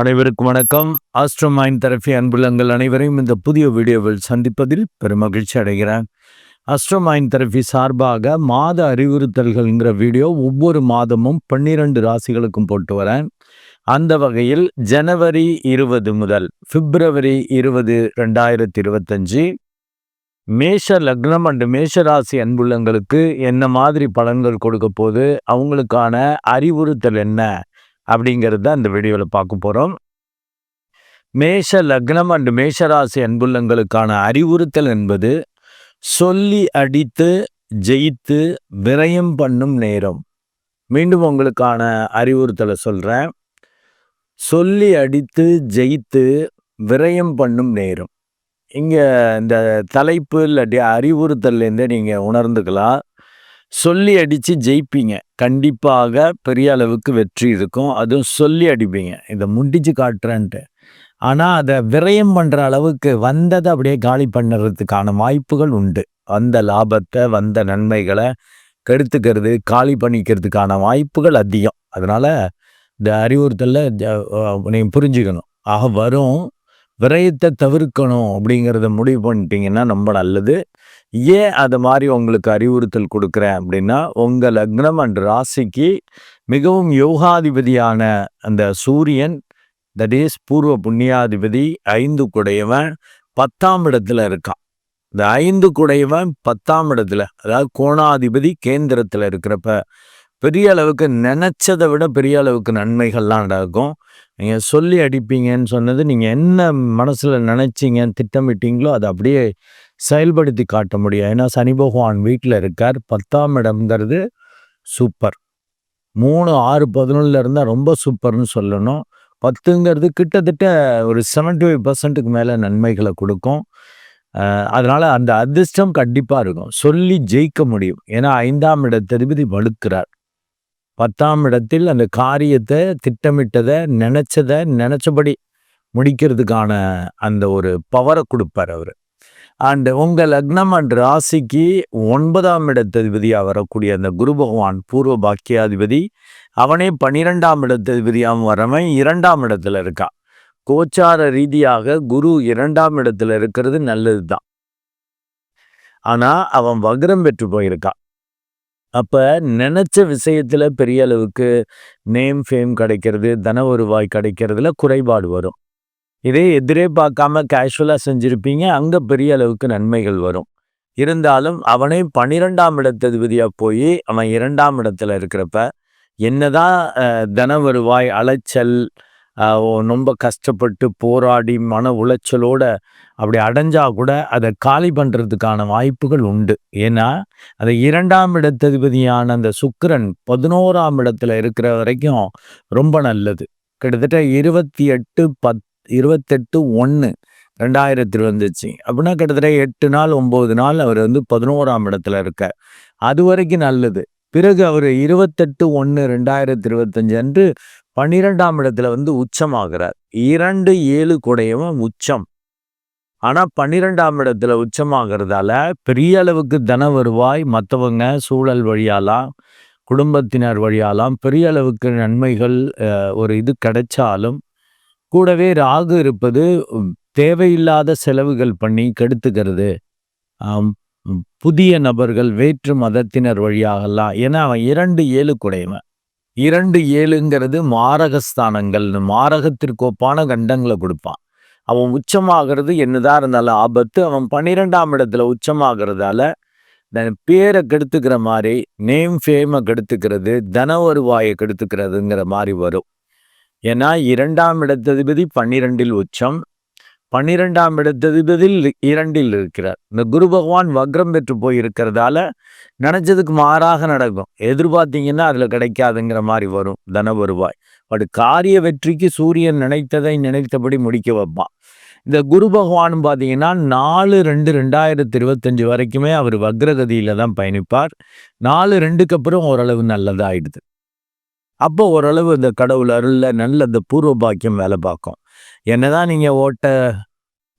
அனைவருக்கும் வணக்கம். Astro mind therapy அன்புள்ளங்கள் அனைவரையும் இந்த புதிய வீடியோவில் சந்திப்பதில் பெருமகிழ்ச்சி அடைகிறேன். ஆஸ்ட்ரோ மைண்ட் தெரபி சார்பாக மாத அறிவுறுத்தல்கள்ங்கிற வீடியோ ஒவ்வொரு மாதமும் பன்னிரண்டு ராசிகளுக்கும் போட்டு வரேன். அந்த வகையில் ஜனவரி இருபது முதல் பிப்ரவரி இருபது ரெண்டாயிரத்தி இருபத்தஞ்சி மேஷ லக்னம் அண்டு மேஷ ராசி அன்புள்ளங்களுக்கு என்ன மாதிரி பலன்கள் கொடுக்க போது அவங்களுக்கான அறிவுறுத்தல் என்ன? அப்படிங்கிறது தான் இந்த வீடியோவில் பார்க்க போகிறோம் மேஷ லக்னம் அண்டு மேஷராசி அன்புள்ளங்களுக்கான அறிவுறுத்தல் என்பது சொல்லி அடித்து ஜெயித்து விரயம் பண்ணும் நேரம். மீண்டும் உங்களுக்கான அறிவுறுத்தலை சொல்கிறேன் சொல்லி அடித்து ஜெயித்து விரயம் பண்ணும் நேரம். இங்கே இந்த தலைப்பு இல்லாட்டி அறிவுறுத்தல்லேருந்தே நீங்கள் உணர்ந்துக்கலாம். சொல்லி அடித்து ஜெயிப்பீங்க. கண்டிப்பாக பெரிய அளவுக்கு வெற்றி இருக்கும். அதுவும் சொல்லி அடிப்பீங்க. இதை முடிச்சு காட்டுறேன்ட்டு. ஆனால் அதை விரயம் பண்ணுற அளவுக்கு வந்ததை அப்படியே காலி பண்ணுறதுக்கான வாய்ப்புகள் உண்டு. வந்த லாபத்தை வந்த நன்மைகளை கெடுத்துக்கிறது காலி பண்ணிக்கிறதுக்கான வாய்ப்புகள் அதிகம். அதனால் இந்த அறிவுறுத்தலில் நீங்கள் புரிஞ்சுக்கணும். ஆக வரும். விரயத்தை தவிர்க்கணும் அப்படிங்கிறத முடிவு பண்ணிட்டீங்கன்னா ரொம்ப நல்லது. ஏன் அது மாதிரி உங்களுக்கு அறிவுறுத்தல் கொடுக்குறேன் அப்படின்னா உங்கள் லக்னம் அண்ட் ராசிக்கு மிகவும் யோகாதிபதியான அந்த சூரியன் தட் இஸ் பூர்வ புண்ணியாதிபதி ஐந்து குடையவன் பத்தாம் இடத்துல இருக்கான். இந்த ஐந்து குடையவன் பத்தாம் இடத்துல அதாவது கோணாதிபதி கேந்திரத்தில் இருக்கிறப்ப பெரிய அளவுக்கு நினச்சதை விட பெரிய அளவுக்கு நன்மைகள்லாம் நடக்கும். நீங்கள் சொல்லி அடிப்பீங்கன்னு சொன்னது நீங்கள் என்ன மனசில் நினச்சிங்க திட்டமிட்டீங்களோ அதை அப்படியே செயல்படுத்தி காட்ட முடியும். ஏன்னா சனி பகவான் வீட்டில் இருக்கார். பத்தாம் இடம்ங்கிறது சூப்பர். மூணு ஆறு பதினொன்றில் இருந்தால் ரொம்ப சூப்பர்னு சொல்லணும். பத்துங்கிறது கிட்டத்தட்ட ஒரு செவன்டி ஃபைவ் பர்சன்ட்டுக்கு மேலே நன்மைகளை கொடுக்கும். அதனால் அந்த அதிர்ஷ்டம் கண்டிப்பாக இருக்கும். சொல்லி ஜெயிக்க முடியும். ஏன்னா ஐந்தாம் இடத்ததிபதி வலுக்கிறார். பத்தாம் இடத்தில் அந்த காரியத்தை திட்டமிட்டதை நினச்சதை நினச்சபடி முடிக்கிறதுக்கான அந்த ஒரு பவரை கொடுப்பார் அவர். அண்டு உங்கள் லக்னம் அண்ட் ராசிக்கு ஒன்பதாம் இடத்ததிபதியாக வரக்கூடிய அந்த குரு பகவான் பூர்வ பாக்கியாதிபதி அவனே பனிரெண்டாம் இடத்ததிபதியாகவும் வரவன் இரண்டாம் இடத்துல இருக்கான் கோச்சார ரீதியாக குரு இரண்டாம் இடத்துல இருக்கிறது நல்லது தான் ஆனால் அவன் வக்ரம் பெற்று போயிருக்கான் அப்போ நினச்ச விஷயத்தில் பெரிய அளவுக்கு நேம் ஃபேம் கிடைக்கிறது தன வருவாய் கிடைக்கிறதுல குறைபாடு வரும். இதே எதிரே பார்க்காம கேஷுவலாக செஞ்சுருப்பீங்க அங்கே பெரிய அளவுக்கு நன்மைகள் வரும். இருந்தாலும் அவனே பன்னிரெண்டாம் இடத்ததிபதியாக போய் அவன் இரண்டாம் இடத்துல இருக்கிறப்ப என்னதான் தன வருவாய் அலைச்சல் ரொம்ப கஷ்டப்பட்டு போராடி மன உளைச்சலோட அப்படி அடைஞ்சால் கூட அதை காலி பண்ணுறதுக்கான வாய்ப்புகள் உண்டு. ஏன்னா அந்த இரண்டாம் இடத்ததிபதியான அந்த சுக்கரன் பதினோராம் இடத்துல இருக்கிற வரைக்கும் ரொம்ப நல்லது. கிட்டத்தட்ட இருபத்தி எட்டு பத் இருபத்தெட்டு ஒன்று ரெண்டாயிரத்தில் வந்துச்சு. அப்படின்னா கிட்டத்தட்ட எட்டு நாள் ஒம்பது நாள் அவர் வந்து பதினோராம் இடத்துல இருக்க அது வரைக்கும் நல்லது. பிறகு அவர் இருபத்தெட்டு ஒன்று ரெண்டாயிரத்தி இருபத்தஞ்சு அன்று பன்னிரெண்டாம் இடத்துல வந்து உச்சமாகிறார். இரண்டு ஏழு குடையவன் உச்சம். ஆனால் பன்னிரெண்டாம் இடத்துல உச்சமாகிறதால பெரிய அளவுக்கு தன வருவாய் மற்றவங்க சூழல் வழியாலாம் குடும்பத்தினர் வழியாலாம் பெரிய அளவுக்கு நன்மைகள் ஒரு இது கிடைச்சாலும் கூடவே ராகு இருப்பது தேவையில்லாத செலவுகள் பண்ணி கெடுத்துக்கிறது. புதிய நபர்கள் வேற்று மதத்தினர் வழியாகலாம். ஏன்னா அவன் இரண்டு ஏழு குடையவன். இரண்டு ஏழுங்கிறது மாரகஸ்தானங்கள். மாரகத்திற்கு ஒப்பான கண்டங்களை கொடுப்பான். அவன் உச்சமாகிறது என்னதான் இருந்தாலும் ஆபத்து. அவன் பன்னிரெண்டாம் இடத்துல உச்சமாகிறதால பேரை கெடுத்துக்கிற மாதிரி நேம் ஃபேமை கெடுத்துக்கிறது தன வருவாயை கெடுத்துக்கிறதுங்கிற மாதிரி வரும். ஏன்னா இரண்டாம் இடத்ததிபதி பன்னிரெண்டில் உச்சம். பன்னிரெண்டாம் இடத்ததிபதியில் இரண்டில் இருக்கிறார். இந்த குரு பகவான் வக்ரம் பெற்று போய் இருக்கிறதால நினைச்சதுக்கு மாறாக நடக்கும். எதிர்பார்த்தீங்கன்னா அதில் கிடைக்காதுங்கிற மாதிரி வரும். தன வருவாய். பட் காரிய வெற்றிக்கு சூரியன் நினைத்ததை நினைத்தபடி முடிக்க வைப்பான். இந்த குரு பகவான் பார்த்தீங்கன்னா நாலு ரெண்டு ரெண்டாயிரத்தி இருபத்தஞ்சி வரைக்குமே அவர் வக்ரகதியில் தான் பயணிப்பார். நாலு ரெண்டுக்கு அப்புறம் ஓரளவு நல்லதாகிடுது அப்போ ஓரளவு இந்த கடவுள் அருளில் நல்ல இந்த பூர்வ பாக்கியம் வேலை பார்க்கும். என்னதான் நீங்கள் ஓட்ட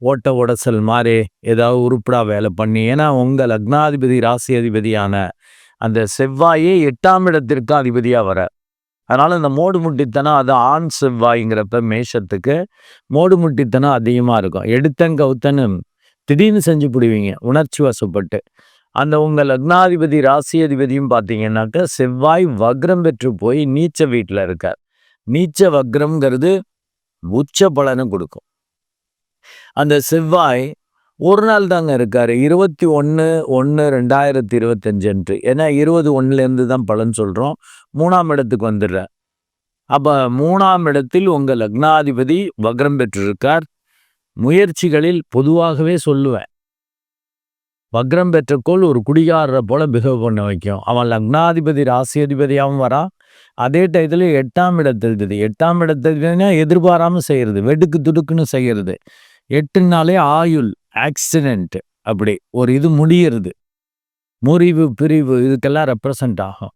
ஓட்ட உடசல் மாதிரி ஏதாவது உருப்படா வேலை பண்ணி ஏன்னா உங்கள் லக்னாதிபதி ராசி அதிபதியான அந்த செவ்வாயே எட்டாம் இடத்திற்கு அதிபதியாக வர. அதனால் இந்த மோடு முட்டித்தனம் அது ஆண் செவ்வாய்ங்கிறப்ப மேஷத்துக்கு மோடு முட்டித்தனம் அதிகமாக இருக்கும். எடுத்தன் திடீர்னு செஞ்சு பிடிவீங்க உணர்ச்சி வசப்பட்டு. அந்த உங்கள் லக்னாதிபதி ராசி அதிபதியும் பார்த்தீங்கன்னாக்கா செவ்வாய் வக்ரம் பெற்று போய் நீச்ச வீட்டில் இருக்கார். நீச்ச வக்ரம்ங்கிறது உச்ச பலனை கொடுக்கும். அந்த செவ்வாய் ஒரு நாள் தாங்க இருக்காரு. இருபத்தி ஒன்று ஒன்று ரெண்டாயிரத்தி இருபத்தஞ்சன்று ஏன்னா இருபது ஒன்றுலேருந்து தான் பலன் சொல்கிறோம் மூணாம் இடத்துக்கு வந்துடுற அப்போ மூணாம் இடத்தில் உங்கள் லக்னாதிபதி வக்ரம் பெற்றிருக்கார். முயற்சிகளில் பொதுவாகவே சொல்லுவேன். வக்ரம் பெற்றக்கோள் ஒரு குடிகாரரை போல பிஹேவ் பண்ண வைக்கும். அவன் லக்னாதிபதி ராசி அதிபதியாகவும் வரான் அதே டயத்தில் எட்டாம் இடத்தில் எட்டாம் இடத்துல எதிர்பாராமல் செய்கிறது வெடுக்கு துடுக்குன்னு செய்கிறது எட்டுனாலே ஆயுள் ஆக்சிடென்ட் அப்படி ஒரு இது முடியறது. முறிவு பிரிவு இதுக்கெல்லாம் ரெப்ரசன்ட் ஆகும்.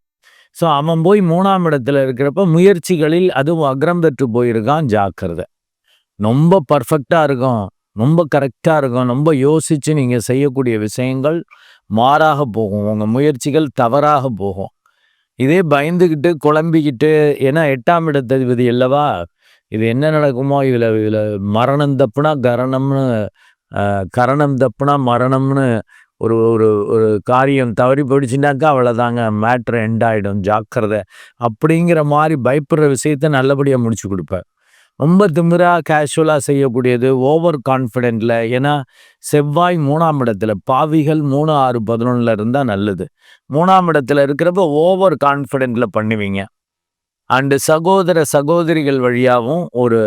ஸோ அவன் போய் மூணாம் இடத்துல இருக்கிறப்ப முயற்சிகளில் அதுவும் அக்ரம் பெற்று போயிருக்கான் ஜாக்கிரதை. ரொம்ப பர்ஃபெக்டாக இருக்கும் ரொம்ப கரெக்டாக இருக்கும் ரொம்ப யோசித்து நீங்கள் செய்யக்கூடிய விஷயங்கள் மாறாக போகும். உங்கள் முயற்சிகள் தவறாக போகும். இதே பயந்துக்கிட்டு குழம்பிக்கிட்டு ஏன்னா எட்டாம் இடத்ததிபதி அல்லவா? இது என்ன நடக்குமோ? இதில் இதில் மரணம் தப்புனா கரணம்னு கரணம் தப்புனா மரணம்னு ஒரு ஒரு ஒரு காரியம் தவறி போயிடுச்சுனாக்கா அவ்வளோதாங்க மேட்ரு எண்ட் ஆகிடும் ஜாக்கிரதை. அப்படிங்கிற மாதிரி பயப்படுற விஷயத்த நல்லபடியாக முடிச்சு கொடுப்பேன். ரொம்ப திமிராக கேஷுவலாக செய்யக்கூடியது ஓவர் கான்ஃபிடென்ட்டில் ஏன்னா செவ்வாய் மூணாம் இடத்துல பாவிகள் மூணு ஆறு பதினொன்றில் இருந்தால் நல்லது. மூணாம் இடத்துல இருக்கிறப்ப ஓவர் கான்ஃபிடென்ட்டில் பண்ணுவீங்க. அண்டு சகோதர சகோதரிகள் வழியாகவும் ஒரு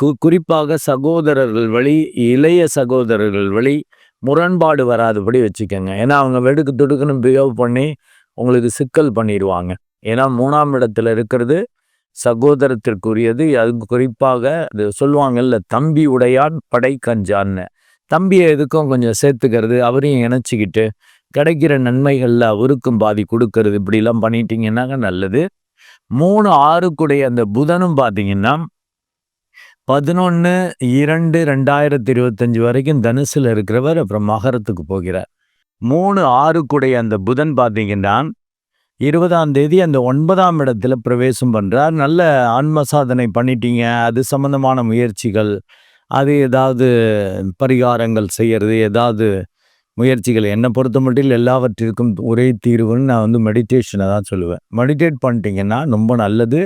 கு குறிப்பாக சகோதரர்கள் வழி இளைய சகோதரர்கள் வழி முரண்பாடு வராதபடி வச்சுக்கோங்க. ஏன்னா அவங்க வெடுக்கு துடுக்குன்னு பிஹேவ் பண்ணி உங்களுக்கு சிக்கல் பண்ணிடுவாங்க. ஏன்னா மூணாம் இடத்துல இருக்கிறது சகோதரத்திற்குரியது. அது குறிப்பாக அது சொல்லுவாங்கல்ல தம்பி உடையான் படை கஞ்சான்னு. தம்பியை எதுக்கும் கொஞ்சம் சேர்த்துக்கிறது அவரையும் இணைச்சிக்கிட்டு கிடைக்கிற நன்மைகளில் அவருக்கும் பாதி கொடுக்கறது இப்படிலாம் பண்ணிட்டீங்கன்னாங்க நல்லது. மூணு ஆறுக்குடைய அந்த புதனும் பார்த்தீங்கன்னா பதினொன்று இரண்டு ரெண்டாயிரத்தி இருபத்தஞ்சி வரைக்கும் தனுசில் இருக்கிறவர் அப்புறம் மகரத்துக்கு போகிறார். மூணு ஆறுக்குடைய அந்த புதன் பார்த்தீங்கன்னா இருபதாம் தேதி அந்த ஒன்பதாம் இடத்துல பிரவேசம் பண்ணுறார் நல்ல ஆன்ம சாதனை பண்ணிட்டீங்க. அது சம்மந்தமான முயற்சிகள் அது ஏதாவது பரிகாரங்கள் செய்கிறது ஏதாவது முயற்சிகள். என்னை பொறுத்த மட்டும் எல்லாவற்றிற்கும் ஒரே தீர்வுன்னு நான் வந்து மெடிடேஷனை தான் சொல்லுவேன். மெடிடேட் பண்ணிட்டீங்கன்னா ரொம்ப நல்லது.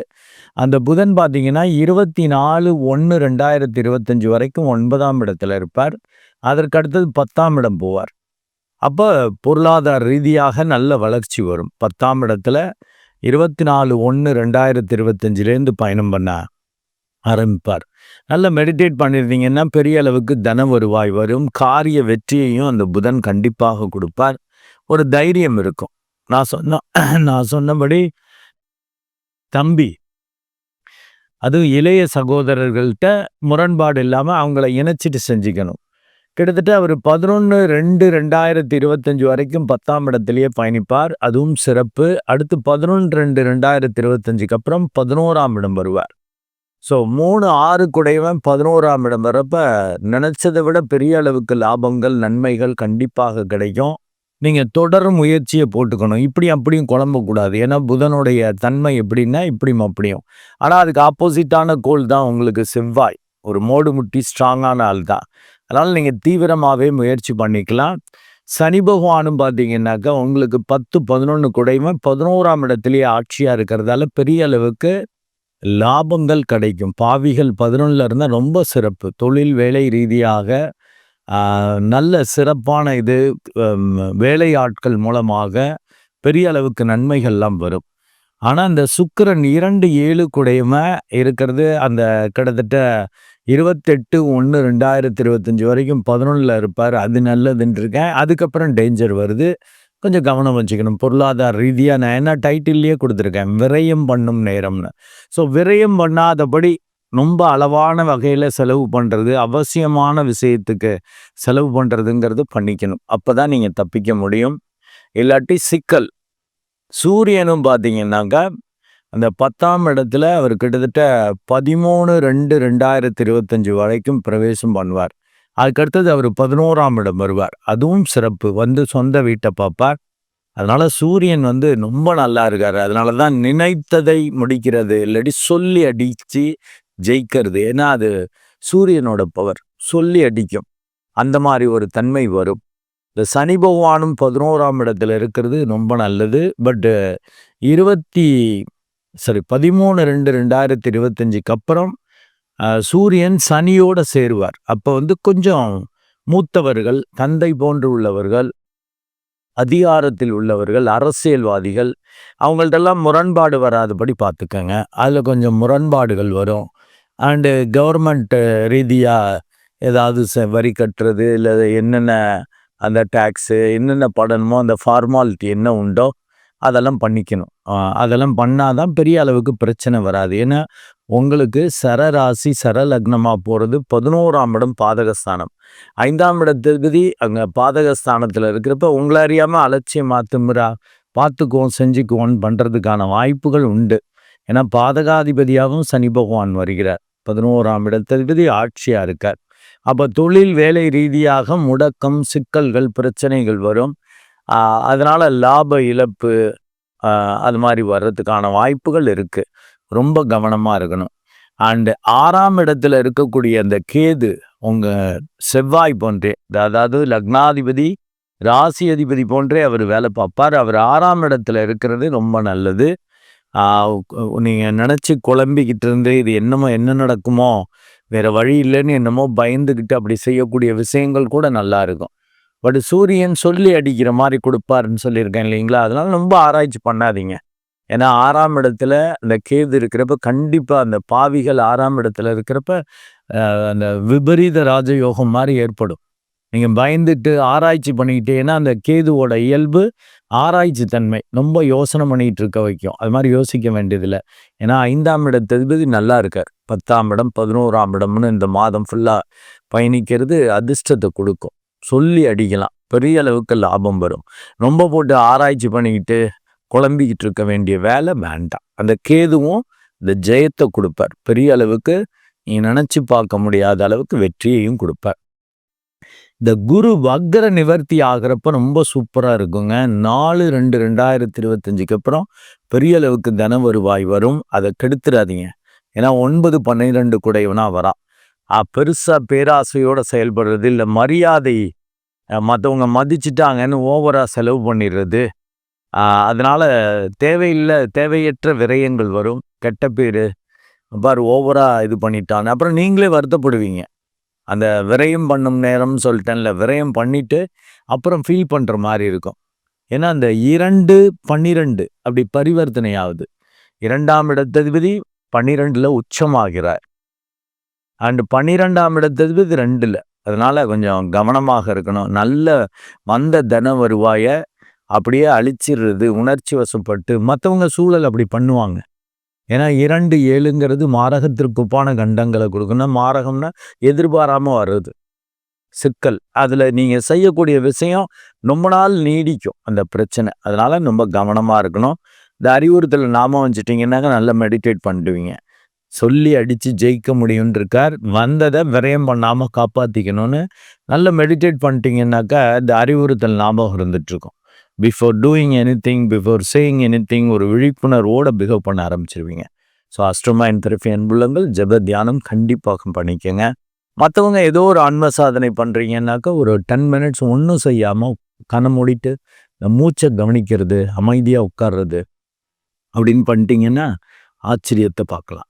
அந்த புதன் பார்த்தீங்கன்னா இருபத்தி நாலு ஒன்று ரெண்டாயிரத்தி இருபத்தஞ்சி வரைக்கும் ஒன்பதாம் இடத்துல இருப்பார். அதற்கடுத்தது பத்தாம் இடம் போவார். அப்போ பொருளாதார ரீதியாக நல்ல வளர்ச்சி வரும். பத்தாம் இடத்துல இருபத்தி நாலு ஒன்று ரெண்டாயிரத்தி இருபத்தஞ்சிலேருந்து பயணம் பண்ண ஆரம்பிப்பார். நல்லா மெடிடேட் பண்ணியிருந்தீங்கன்னா பெரிய அளவுக்கு தன வருவாய் வரும். காரிய வெற்றியையும் அந்த புதன் கண்டிப்பாக கொடுப்பார். ஒரு தைரியம் இருக்கும். நான் சொன்ன நான் சொன்னபடி தம்பி அதுவும் இளைய சகோதரர்கள்ட்ட முரண்பாடு இல்லாமல் அவங்கள இணைச்சிட்டு செஞ்சுக்கணும். கிட்டத்தட்ட அவர் பதினொன்று ரெண்டு ரெண்டாயிரத்தி இருபத்தஞ்சு வரைக்கும் பத்தாம் இடத்திலேயே பயணிப்பார். அதுவும் சிறப்பு. அடுத்து பதினொன்று ரெண்டு ரெண்டாயிரத்தி இருபத்தஞ்சுக்கு அப்புறம் பதினோராம் இடம் வருவார். ஸோ மூணு ஆறு குடையவன் பதினோராம் இடம் வரப்ப நினச்சதை விட பெரிய அளவுக்கு லாபங்கள் நன்மைகள் கண்டிப்பாக கிடைக்கும். நீங்கள் தொடர் முயற்சியை போட்டுக்கணும். இப்படி அப்படியும் குழம்பக்கூடாது. ஏன்னா புதனுடைய தன்மை எப்படின்னா இப்படியும் அப்படியும். ஆனால் அதுக்கு ஆப்போசிட்டான கோல் தான் உங்களுக்கு செவ்வாய். ஒரு மோடு முட்டி ஸ்ட்ராங்கான ஆள் தான் அதனால் நீங்கள் தீவிரமாகவே முயற்சி பண்ணிக்கலாம். சனி பகவானும் பார்த்தீங்கன்னாக்கா உங்களுக்கு பத்து பதினொன்று குடையுமே பதினோராம் இடத்துலேயே ஆட்சியாக இருக்கிறதால பெரிய அளவுக்கு லாபங்கள் கிடைக்கும். பாவிகள் பதினொன்றில் இருந்தால் ரொம்ப சிறப்பு. தொழில் வேலை ரீதியாக நல்ல சிறப்பான இது வேலை ஆட்கள் மூலமாக பெரிய அளவுக்கு நன்மைகள்லாம் வரும். ஆனால் அந்த சுக்கரன் இரண்டு ஏழு குடையுமே இருக்கிறது அந்த கிட்டத்தட்ட இருபத்தெட்டு ஒன்று ரெண்டாயிரத்தி இருபத்தஞ்சி வரைக்கும் பதினொன்றில் இருப்பார். அது நல்லதுன்னு இருக்கேன் அதுக்கப்புறம் டேஞ்சர் வருது. கொஞ்சம் கவனம் வச்சுக்கணும். பொருளாதார ரீதியாக நான் என்ன டைட்டில்லையே கொடுத்துருக்கேன். விரயம் பண்ணும் நேரம்னு. ஸோ விரயம் பண்ணாதபடி ரொம்ப அளவான வகையில் செலவு பண்ணுறது அவசியமான விஷயத்துக்கு செலவு பண்ணுறதுங்கிறது பண்ணிக்கணும். அப்போ தான் நீங்கள் தப்பிக்க முடியும். இல்லாட்டி சிக்கல். சூரியனும் பார்த்தீங்கன்னாக்கா அந்த பத்தாம் இடத்துல அவர் கிட்டத்தட்ட பதிமூணு ரெண்டு ரெண்டாயிரத்தி இருபத்தஞ்சி வரைக்கும் பிரவேசம் பண்ணுவார். அதுக்கடுத்தது அவர் பதினோராம் இடம் வருவார். அதுவும் சிறப்பு. வந்து சொந்த வீட்டை பார்ப்பார். அதனால் சூரியன் வந்து ரொம்ப நல்லா இருக்கார். அதனால தான் நினைத்ததை முடிக்கிறது இல்லாட்டி சொல்லி அடித்து ஜெயிக்கிறது. ஏன்னா அது சூரியனோட பவர் சொல்லி அடிக்கும். அந்த மாதிரி ஒரு தன்மை வரும். இந்த சனி பகவானும் பதினோராம் இடத்துல இருக்கிறது ரொம்ப நல்லது. பட்டு இருபத்தி சரி பதிமூணு ரெண்டு ரெண்டாயிரத்தி இருபத்தஞ்சுக்கு அப்புறம் சூரியன் சனியோட சேருவார். அப்போ வந்து கொஞ்சம் மூத்தவர்கள் தந்தை போன்று உள்ளவர்கள் அதிகாரத்தில் உள்ளவர்கள் அரசியல்வாதிகள் அவங்கள்ட்டெல்லாம் முரண்பாடு வராதபடி பார்த்துக்கங்க. அதில் கொஞ்சம் முரண்பாடுகள் வரும். அண்டு கவர்மெண்ட் ரீதியாக ஏதாவது ச வரி கட்டுறது இல்லை என்னென்ன அந்த டேக்ஸு என்னென்ன படணுமோ அந்த ஃபார்மாலிட்டி என்ன உண்டோ அதெல்லாம் பண்ணிக்கணும். அதெல்லாம் பண்ணால் தான் பெரிய அளவுக்கு பிரச்சனை வராது. ஏன்னா உங்களுக்கு சரராசி சரலக்னமாக போகிறது பதினோராம் இடம் பாதகஸ்தானம். ஐந்தாம் இடத்துக்கு அங்கே பாதகஸ்தானத்தில் இருக்கிறப்ப உங்களை அறியாமல் அலட்சியம் மாற்றுமுறா பார்த்துக்குவோம் செஞ்சுக்குவோன்னு பண்ணுறதுக்கான வாய்ப்புகள் உண்டு. ஏன்னா பாதகாதிபதியாகவும் சனி பகவான் வருகிறார். பதினோராம் இடத்ததிபதி ஆட்சியாக இருக்கார். அப்போ தொழில் வேலை ரீதியாக முடக்கம் சிக்கல்கள் பிரச்சனைகள் வரும். அதனால் லாப இழப்பு அது மாதிரி வர்றதுக்கான வாய்ப்புகள் இருக்குது ரொம்ப கவனமாக இருக்கணும். அண்டு ஆறாம் இடத்துல இருக்கக்கூடிய அந்த கேது உங்கள் செவ்வாய் போன்றே அதாவது லக்னாதிபதி ராசி அதிபதி போன்றே அவர் வேலை பார்ப்பார். அவர் ஆறாம் இடத்துல இருக்கிறது ரொம்ப நல்லது. நீங்கள் நினச்சி குழம்பிக்கிட்டு இருந்து இது என்னமோ என்ன நடக்குமோ வேறு வழி இல்லைன்னு என்னமோ பயந்துக்கிட்டு அப்படி செய்யக்கூடிய விஷயங்கள் கூட நல்லா இருக்கும். பட் சூரியன் சொல்லி அடிக்கிற மாதிரி கொடுப்பாருன்னு சொல்லியிருக்கேன் இல்லைங்களா? அதனால ரொம்ப ஆராய்ச்சி பண்ணாதீங்க. ஏன்னா ஆறாம் இடத்துல அந்த கேது இருக்கிறப்ப கண்டிப்பாக அந்த பாவிகள் ஆறாம் இடத்துல இருக்கிறப்ப அந்த விபரீத ராஜயோகம் மாதிரி ஏற்படும். நீங்கள் பயந்துட்டு ஆராய்ச்சி பண்ணிக்கிட்டேன்னா அந்த கேதுவோட இயல்பு ஆராய்ச்சி தன்மை. ரொம்ப யோசனை பண்ணிகிட்டு இருக்க வைக்கும். அது மாதிரி யோசிக்க வேண்டியதில்லை. ஏன்னா ஐந்தாம் இடத்ததிபதி நல்லா இருக்கார். பத்தாம் இடம் பதினோராம் இடம்னு இந்த மாதம் ஃபுல்லாக பயணிக்கிறது அதிர்ஷ்டத்தை கொடுக்கும். சொல்லி அடிக்கலாம். பெரிய அளவுக்கு லாபம் வரும். ரொம்ப போட்டு ஆராய்ச்சி பண்ணிக்கிட்டு குழம்பிக்கிட்டு இருக்க வேண்டிய வேலை வேண்டாம். அந்த கேதுவும் இந்த ஜெயத்தை கொடுப்பார். பெரிய அளவுக்கு நீ நினச்சி பார்க்க முடியாத அளவுக்கு வெற்றியையும் கொடுப்பார். இந்த குரு வக்ர நிவர்த்தி ஆகிறப்ப ரொம்ப சூப்பராக இருக்குங்க. நாலு ரெண்டு ரெண்டாயிரத்தி இருபத்தஞ்சுக்கு அப்புறம் பெரிய அளவுக்கு தன வருவாய் வரும். அதை கெடுத்துடாதீங்க ஏன்னா ஒன்பது பன்னிரெண்டு குடைவனா வரா. பெருசாக பேராசையோடு செயல்படுறது இல்லை மரியாதை மற்றவங்க மதிச்சிட்டாங்கன்னு ஓவராக செலவு பண்ணிடுறது அதனால் தேவையில்லை தேவையற்ற விரயங்கள் வரும் கெட்ட பேர் பார் ஓவராக இது பண்ணிட்டான். அப்புறம் நீங்களே வருத்தப்படுவீங்க. அந்த விரயம் பண்ணும் நேரம்னு சொல்லிட்டேன்ல விரயம் பண்ணிவிட்டு அப்புறம் ஃபீல் பண்ணுற மாதிரி இருக்கும். ஏன்னா அந்த இரண்டு பன்னிரெண்டு அப்படி பரிவர்த்தனை ஆகுது இரண்டாம் இடத்ததிபதி பன்னிரெண்டில் உச்சமாகிறார். அண்டு பன்னிரெண்டாம் இடத்ததிபதி ரெண்டில். அதனால் கொஞ்சம் கவனமாக இருக்கணும். நல்ல வந்த தன வருவாயை அப்படியே அழிச்சிடுறது உணர்ச்சி வசப்பட்டு மற்றவங்க சூழல் அப்படி பண்ணுவாங்க. ஏன்னா இரண்டு ஏழுங்கிறது மாரகத்திற்கு ஒப்பான கண்டங்களை கொடுக்கணும் மாரகம்னா எதிர்பாராமல் வருது சிக்கல். அதில் நீங்கள் செய்யக்கூடிய விஷயம் ரொம்ப நாள் நீடிக்கும் அந்த பிரச்சனை. அதனால் ரொம்ப கவனமாக இருக்கணும். இந்த அறிவுறுத்தல் நாம வச்சுட்டிங்கன்னாக்க நல்லா மெடிடேட் பண்ணிடுவீங்க. சொல்லி அடித்து ஜெயிக்க முடியும்னு இருக்கார் வந்ததை விரயம் பண்ணாமல் காப்பாற்றிக்கணும்னு நல்லா மெடிடேட் பண்ணிட்டீங்கன்னாக்கா இந்த அறிவுறுத்தல் ஞாபகம் இருந்துகிட்ருக்கும் before doing anything before saying anything ஒரு விழிப்புணர்வோடு பிஹேவ் பண்ண ஆரம்பிச்சிருவீங்க. ஸோ அஸ்ட்ரோமைன் தெரப்பி அன்புள்ளங்கள் ஜப தியானம் கண்டிப்பாக பண்ணிக்கோங்க. மற்றவங்க ஏதோ ஒரு ஆன்ம சாதனை பண்ணுறீங்கன்னாக்கா ஒரு டென் மினிட்ஸ் ஒன்றும் செய்யாமல் கண்ணை மூடிட்டு இந்த மூச்சை கவனிக்கிறது அமைதியாக உட்கார்றது அப்படின்னு பண்ணிட்டீங்கன்னா ஆச்சரியத்தை பார்க்கலாம்.